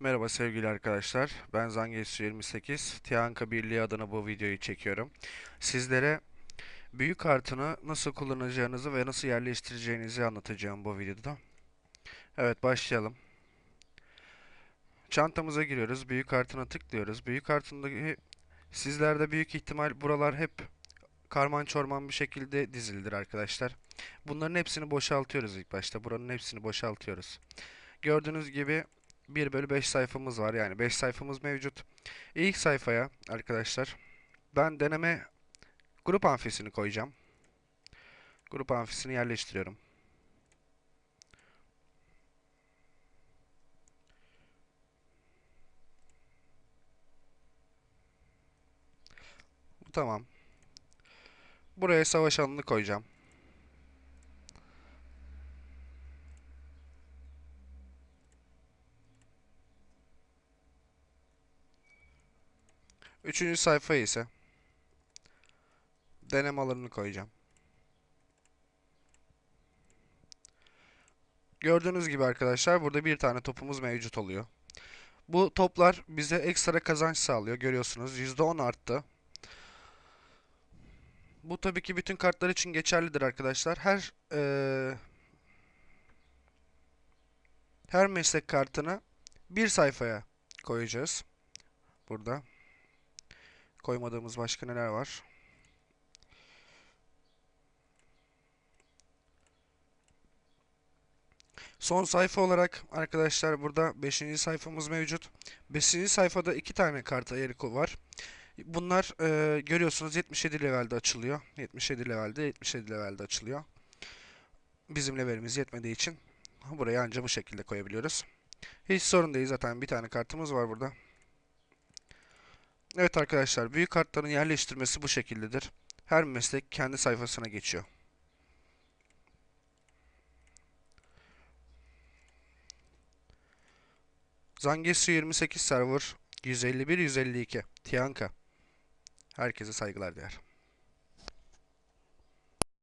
Merhaba sevgili arkadaşlar. Ben Zangesu 28. Tiyanka Birliği adına bu videoyu çekiyorum. Sizlere büyük kartını nasıl kullanacağınızı ve nasıl yerleştireceğinizi anlatacağım bu videoda. Evet başlayalım. Çantamıza giriyoruz. Büyük kartına tıklıyoruz. Büyük kartındaki sizlerde büyük ihtimal buralar hep karman çorman bir şekilde dizilidir arkadaşlar. Bunların hepsini boşaltıyoruz ilk başta. Buranın hepsini boşaltıyoruz. Gördüğünüz gibi 1 bölü 5 sayfamız var. Yani 5 sayfamız mevcut. İlk sayfaya arkadaşlar ben deneme grup amfisini koyacağım. Grup amfisini yerleştiriyorum. Tamam. Buraya savaş alanını koyacağım. Üçüncü sayfaya ise deneme alanını koyacağım. Gördüğünüz gibi arkadaşlar burada bir tane topumuz mevcut oluyor. Bu toplar bize ekstra kazanç sağlıyor. Görüyorsunuz %10 arttı. Bu tabii ki bütün kartlar için geçerlidir arkadaşlar. Her eee, her meslek kartını bir sayfaya koyacağız. Burada. Koymadığımız başka neler var? Son sayfa olarak arkadaşlar burada 5. sayfamız mevcut. 5. sayfada iki tane kart ayarı var. Bunlar e, görüyorsunuz 77 levelde açılıyor. 77 levelde 77 levelde açılıyor. Bizim levelimiz yetmediği için burayı anca bu şekilde koyabiliyoruz. Hiç sorun değil zaten bir tane kartımız var burada. Evet arkadaşlar, büyük kartların yerleştirmesi bu şekildedir. Her meslek kendi sayfasına geçiyor. Zangetsu 28 server 151 152 Tiyanka. Herkese saygılar değer.